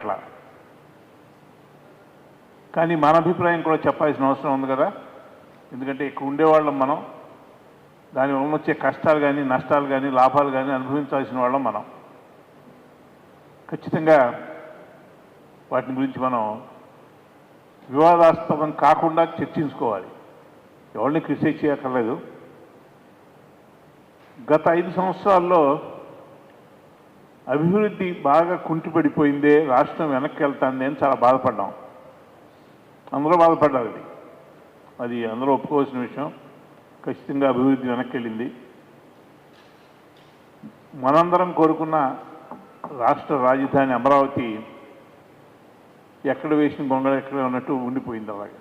అట్లా. కానీ మన అభిప్రాయం కూడా చెప్పాల్సిన అవసరం ఉంది కదా? ఎందుకంటే ఇక్కడ ఉండేవాళ్ళం మనం. దాని వలన వచ్చే కష్టాలు కానీ నష్టాలు కానీ లాభాలు కానీ అనుభవించాల్సిన వాళ్ళం మనం. ఖచ్చితంగా వాటిని గురించి మనం వివాదాస్పదం కాకుండా చర్చించుకోవాలి. ఎవరిని క్రిటిసైజ్ చేయక్కర్లేదు. గత ఐదు సంవత్సరాల్లో అభివృద్ధి బాగా కుంటిపడిపోయిందే రాష్ట్రం వెనక్కి వెళ్తుంది అని చాలా బాధపడ్డాం. అందరూ బాధపడ్డారు అది. అది అందరూ ఒప్పుకోవాల్సిన విషయం. ఖచ్చితంగా అభివృద్ధి వెనక్కి వెళ్ళింది. మనందరం కోరుకున్న రాష్ట్ర రాజధాని అమరావతి ఎక్కడ వేసిన బొంగళ ఎక్కడ ఉన్నట్టు ఉండిపోయింది అలాగే.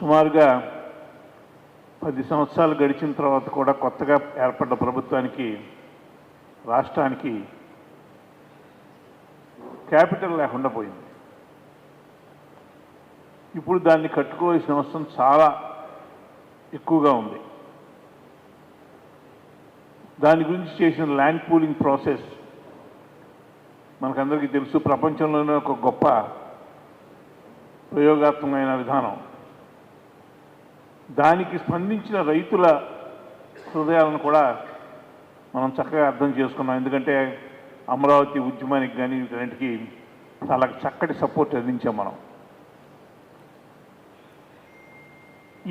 సుమారుగా పది సంవత్సరాలు గడిచిన తర్వాత కూడా కొత్తగా ఏర్పడ్డ ప్రభుత్వానికి రాష్ట్రానికి క్యాపిటల్ లేకుండా పోయింది. ఇప్పుడు దాన్ని కట్టుకోవాల్సిన అవసరం చాలా ఎక్కువగా ఉంది. దాని గురించి చేసిన ల్యాండ్ పూలింగ్ ప్రాసెస్ మనకందరికీ తెలుసు. ప్రపంచంలోనే ఒక గొప్ప ప్రయోగాత్మకమైన విధానం. దానికి స్పందించిన రైతుల హృదయాలను కూడా మనం చక్కగా అర్థం చేసుకున్నాం. ఎందుకంటే అమరావతి ఉద్యమానికి కానీ వీటన్నిటికీ చాలా చక్కటి సపోర్ట్ అందించాం మనం.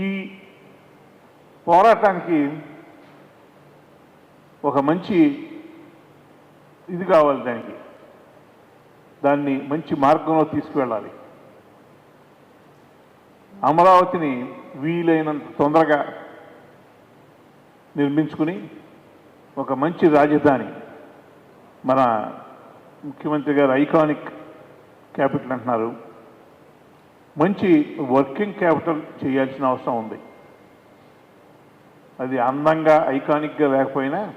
ఈ పోరాటానికి ఒక మంచి ఇది కావాలి దానికి. దాన్ని మంచి మార్గంలో తీసుకువెళ్ళాలి. అమరావతిని వీలైనంత తొందరగా నిర్మించుకుని ఒక మంచి రాజధాని మన ముఖ్యమంత్రి గారు ఐకానిక్ క్యాపిటల్ అంటున్నారు. మంచి వర్కింగ్ క్యాపిటల్ చేయాల్సిన అవసరం ఉంది. అది అందంగా ఐకానిక్గా లేకపోయినా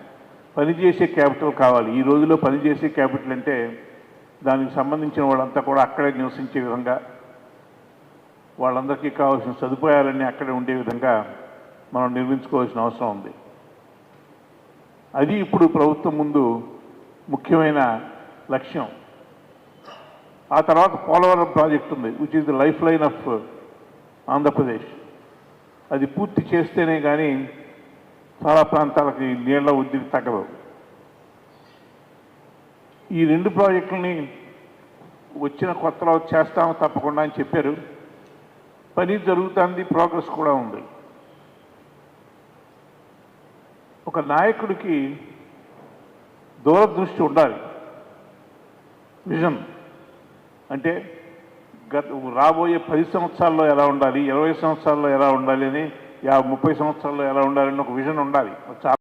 పనిచేసే క్యాపిటల్ కావాలి. ఈ రోజులో పనిచేసే క్యాపిటల్ అంటే దానికి సంబంధించిన వాళ్ళంతా కూడా అక్కడే నివసించే విధంగా వాళ్ళందరికీ కావాల్సిన సదుపాయాలన్నీ అక్కడే ఉండే విధంగా మనం నిర్మించుకోవాల్సిన అవసరం ఉంది. అది ఇప్పుడు ప్రభుత్వం ముందు ముఖ్యమైన లక్ష్యం. ఆ తర్వాత పోలవరం ప్రాజెక్ట్ ఉంది which is the lifeline of Andhra Pradesh. అది పూర్తి చేస్తేనే కానీ చాలా ప్రాంతాలకి నీళ్ళ ఉద్దిరి తగ్గదు. ఈ రెండు ప్రాజెక్టులని వచ్చిన కొత్తలో చేస్తాము తప్పకుండా అని చెప్పారు. పని జరుగుతుంది ప్రోగ్రెస్ కూడా ఉంది. ఒక నాయకుడికి దూరదృష్టి ఉండాలి. విజన్ అంటే గత రాబోయే పది సంవత్సరాల్లో ఎలా ఉండాలి ఇరవై సంవత్సరాల్లో ఎలా ఉండాలి అని యా ముప్పై సంవత్సరాల్లో ఎలా ఉండాలని ఒక విజన్ ఉండాలి. చాలా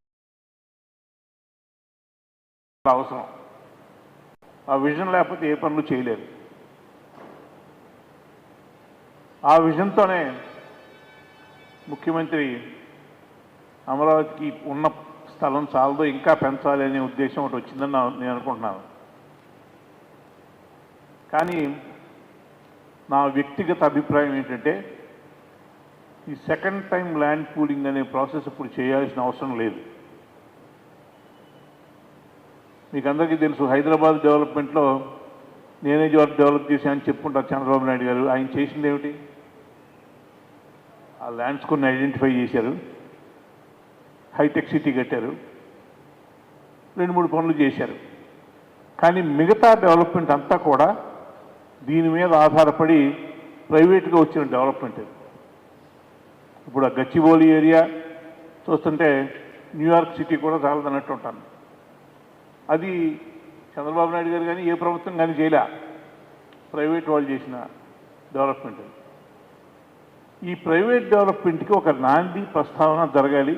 అవసరం. ఆ విజన్ లేకపోతే ఏ పనులు చేయలేదు ఆ విజన్తోనే ముఖ్యమంత్రి అమరావతికి ఉన్న స్థలం చాలదో ఇంకా పెంచాలి అనే ఉద్దేశం ఒకటి వచ్చిందని నేను అనుకుంటున్నాను. కానీ నా వ్యక్తిగత అభిప్రాయం ఏంటంటే ఈ సెకండ్ టైం ల్యాండ్ పూలింగ్ అనే ప్రాసెస్ ఇప్పుడు చేయాల్సిన అవసరం లేదు. మీకు అందరికీ తెలుసు హైదరాబాద్ డెవలప్మెంట్లో నేనే జో- డెవలప్ చేశానని చెప్పుకుంటారు చంద్రబాబు నాయుడు గారు. ఆయన చేసింది ఏమిటి? ఆ ల్యాండ్స్ కొన్ని ఐడెంటిఫై చేశారు. హైటెక్ సిటీ కట్టారు. రెండు మూడు పనులు చేశారు. కానీ మిగతా డెవలప్మెంట్ అంతా కూడా దీని మీద ఆధారపడి ప్రైవేట్గా వచ్చిన డెవలప్మెంట్ ఇప్పుడు ఆ గచ్చిబౌలి ఏరియా చూస్తుంటే న్యూయార్క్ సిటీ కూడా చాలదన్నట్టు ఉంటాను. అది చంద్రబాబు నాయుడు గారు కానీ ఏ ప్రభుత్వం కానీ చేయలే. ప్రైవేట్ వాళ్ళు చేసిన డెవలప్మెంట్ అది. ఈ ప్రైవేట్ డెవలప్మెంట్కి ఒక నాంది ప్రస్తావన జరగాలి.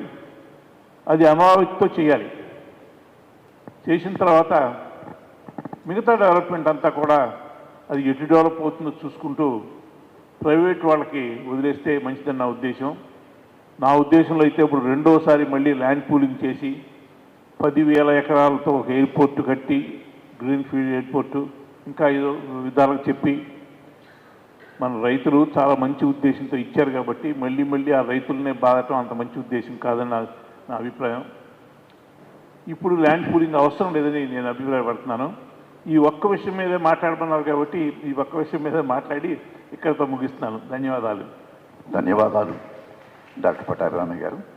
అది అమరావతితో చేయాలి. చేసిన తర్వాత మిగతా డెవలప్మెంట్ అంతా కూడా అది ఎటు డెవలప్ అవుతుందో చూసుకుంటూ ప్రైవేట్ వాళ్ళకి వదిలేస్తే మంచిదని నా ఉద్దేశం. నా ఉద్దేశంలో అయితే ఇప్పుడు రెండోసారి మళ్ళీ ల్యాండ్ పూలింగ్ చేసి పదివేల ఎకరాలతో ఒక ఎయిర్పోర్ట్ కట్టి గ్రీన్ ఫీల్డ్ ఎయిర్పోర్టు ఇంకా ఏదో విధాలకు చెప్పి మన రైతులు చాలా మంచి ఉద్దేశంతో ఇచ్చారు కాబట్టి మళ్ళీ మళ్ళీ ఆ రైతులనే బాధటం అంత మంచి ఉద్దేశం కాదని నా నా అభిప్రాయం. ఇప్పుడు ల్యాండ్ పూలింగ్ అవసరం లేదని నేను అభిప్రాయపడుతున్నాను. ఈ ఒక్క విషయం మీదే మాట్లాడమన్నారు కాబట్టి ఈ ఒక్క విషయం మీద మాట్లాడి ఇక్కడితో ముగిస్తున్నాను. ధన్యవాదాలు. ధన్యవాదాలు. డాక్టర్ పటాభిరామయ్య గారు.